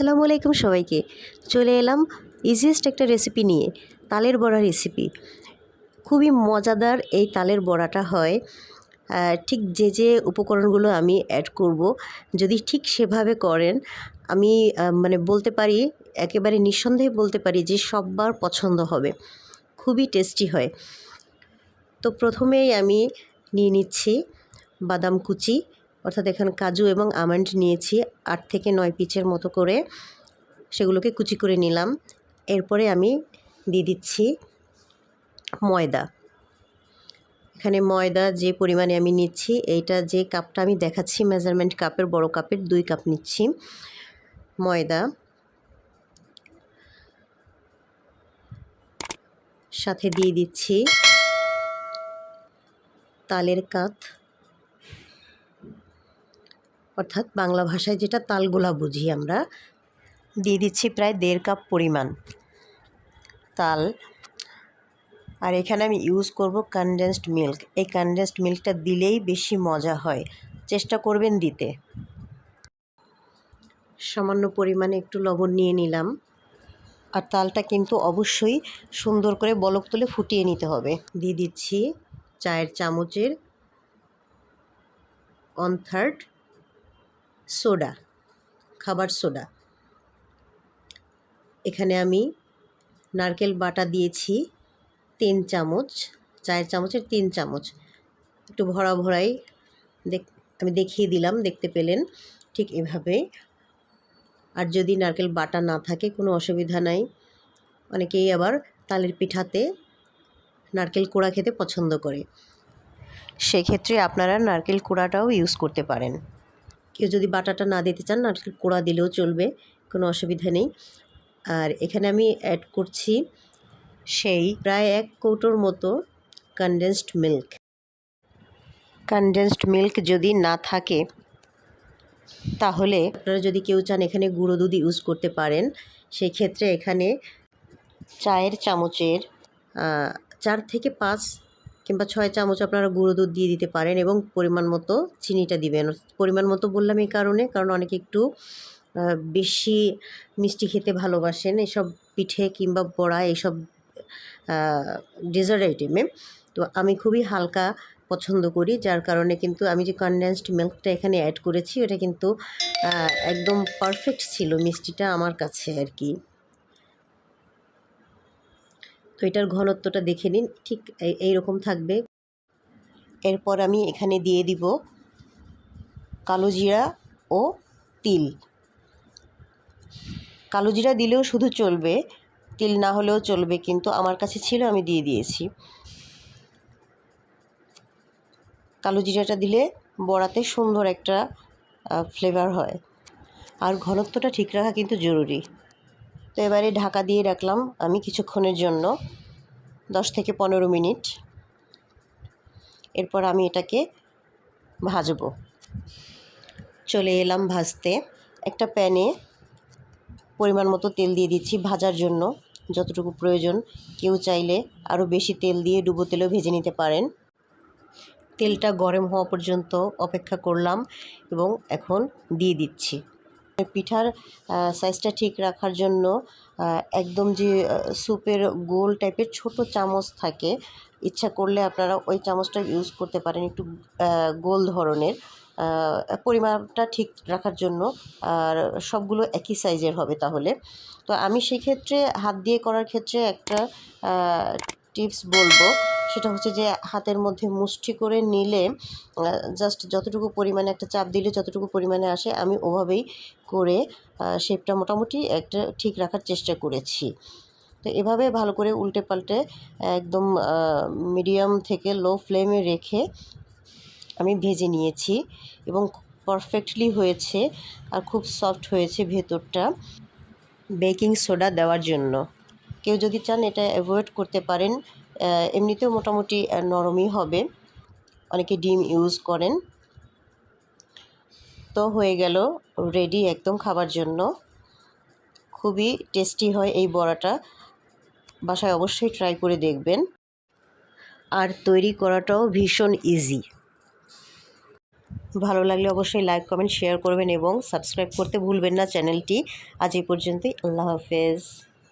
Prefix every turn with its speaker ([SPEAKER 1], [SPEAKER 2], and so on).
[SPEAKER 1] আসসালামু আলাইকুম সবাইকে। চলে এলাম ইজিয়েস্ট একটা রেসিপি নিয়ে, তালের বড়া রেসিপি খুবই মজাদার এই তালের বড়াটা হয়। ঠিক যে যে উপকরণগুলো আমি অ্যাড করব, যদি ঠিক সেভাবে করেন, আমি মানে বলতে পারি, একেবারে নিঃসন্দেহে বলতে পারি যে সববার পছন্দ হবে। খুবই টেস্টি হয়। তো প্রথমেই আমি নিয়ে নিচ্ছি বাদাম কুচি অর্থাৎ এখানে কাজু এবং আমন্ড নিয়েছি, আট থেকে নয় পিচের মতো করে সেগুলোকে কুচি করে নিলাম। এরপরে আমি দিয়ে দিচ্ছি ময়দা। এখানে ময়দা যে পরিমাণে আমি নিচ্ছি, এইটা যে কাপটা আমি দেখাচ্ছি, মেজারমেন্ট কাপের, বড় কাপের, দুই কাপ নিচ্ছি ময়দা। সাথে দিয়ে দিচ্ছি তালের কাত। অর্থাৎ বাংলা ভাষায় যেটা তালগোলা বুঝি আমরা, দিয়ে দিচ্ছি প্রায় দেড় কাপ পরিমাণ তাল। আর এখানে আমি ইউজ করব কনডেন্সড মিল্ক এই কনডেন্সড মিল্কটা দিলেই বেশি মজা হয়। চেষ্টা করবেন দিতে। সামান্য পরিমাণে একটু লবণ নিয়ে নিলাম। আর তালটা কিন্তু অবশ্যই সুন্দর করে বলক তুলে ফুটিয়ে নিতে হবে। দিয়ে দিচ্ছি চায়ের চামচের ওয়ান থার্ড সোডা, খাবার সোডা। এখানে আমি নারকেল বাটা দিয়েছি তিন চামচ, চায়ের চামচের তিন চামচ। একটু ভরা ভরাই দেখ, আমি দেখিয়ে দিলাম, দেখতে পেলেন ঠিক এভাবে। আর যদি নারকেল বাটা না থাকে, কোনো অসুবিধা নাই। অনেকেই আবার তালের পিঠাতে নারকেল কোড়া খেতে পছন্দ করে। সেক্ষেত্রে আপনারা নারকেল কোড়াটাও ইউজ করতে পারেন। কেউ যদি বাটাটা না দিতে চান নারকেল কোড়া দিলেও চলবে, কোনো অসুবিধা নেই। আর এখানে আমি অ্যাড করছি সেই প্রায় এক কৌটোর মতো কনডেন্সড মিল্ক কনডেন্সড মিল্ক যদি না থাকে, তাহলে আপনারা যদি কেউ চান এখানে গুঁড়ো দুধ ইউজ করতে পারেন সেই ক্ষেত্রে এখানে চায়ের চামচের চার থেকে পাঁচ কিংবা ছয় চামচ আপনারা গুঁড়ো দুধ দিয়ে দিতে পারেন এবং পরিমাণ মতো চিনিটা দিবেন। পরিমাণ মতো বললাম এই কারণে, কারণ অনেকে একটু বেশি মিষ্টি খেতে ভালোবাসেন এসব পিঠে কিংবা বড়া এইসব ডেজার্ট আইটেমে তো আমি খুবই হালকা পছন্দ করি, যার কারণে কিন্তু আমি যে কনডেন্সড মিল্কটা এখানে অ্যাড করেছি, ওটা কিন্তু একদম পারফেক্ট ছিল মিষ্টিটা আমার কাছে আর কি। তো এটার ঘনত্বটা দেখে নিন, ঠিক এই- রকম থাকবে। এরপর আমি এখানে দিয়ে দিব কালো জিরা ও তিল। কালো জিরা দিলেও শুধু চলবে, তিল না হলেও চলবে, কিন্তু আমার কাছে ছিল, আমি দিয়ে দিয়েছি। কালো জিরাটা দিলে বড়াতে সুন্দর একটা ফ্লেভার হয়। আর ঘনত্বটা ঠিক রাখা কিন্তু জরুরি। এবারে ঢাকা দিয়ে রাখলাম আমি কিছুক্ষণের জন্য, দশ থেকে পনেরো মিনিট। এরপর আমি এটাকে ভাজবো। চলে এলাম ভাজতে। একটা প্যানে পরিমাণ মতো তেল দিয়ে দিচ্ছি ভাজার জন্য, যতটুকু প্রয়োজন। কেউ চাইলে আরও বেশি তেল দিয়ে ডুবো তেলেও ভেজে নিতে পারেন। তেলটা গরম হওয়া পর্যন্ত অপেক্ষা করলাম এবং এখন দিয়ে দিচ্ছি। পিঠার সাইজটা ঠিক রাখার জন্য একদম যে স্যুপের গোল টাইপের ছোট চামচ থাকে ইচ্ছা করলে আপনারা ওই চামচটা ইউজ করতে পারেন একটু গোল ধরনের আহ, পরিমাপটা ঠিক রাখার জন্য আর সবগুলো একই সাইজের হবে তাহলে। তো আমি সেই ক্ষেত্রে হাত দিয়ে করার ক্ষেত্রে একটা টিপস বলব সেটা হচ্ছে যে হাতের মধ্যে মুষ্টি করে নিলে জাস্ট যতটুকু পরিমাণে একটা চাপ দিলে যতটুকু পরিমাণে আসে, আমি ওভাবেই করে শেপটা মোটামুটি একটা ঠিক রাখার চেষ্টা করেছি। তো এভাবে ভালো করে উল্টে পাল্টে একদম মিডিয়াম থেকে লো ফ্লেমে রেখে আমি ভেজে নিয়েছি এবং পারফেক্টলি হয়েছে আর খুব সফট হয়েছে ভেতরটা। বেকিং সোডা দেওয়ার জন্য। কেউ যদি চান এটা অ্যাভয়েড করতে পারেন এমনিতেও মোটামুটি নরমই হবে। অনেকে ডিম ইউজ করেন। তো হয়ে গেল রেডি একদম খাবার জন্য। খুবই টেস্টি হয় এই বড়াটা। বাসায় অবশ্যই ট্রাই করে দেখবেন। আর তৈরি করাটাও ভীষণ ইজি ভালো লাগলে অবশ্যই লাইক কমেন্ট শেয়ার করবেন এবং সাবস্ক্রাইব করতে ভুলবেন না চ্যানেলটি। আজ এই পর্যন্তই, আল্লাহ হাফেজ।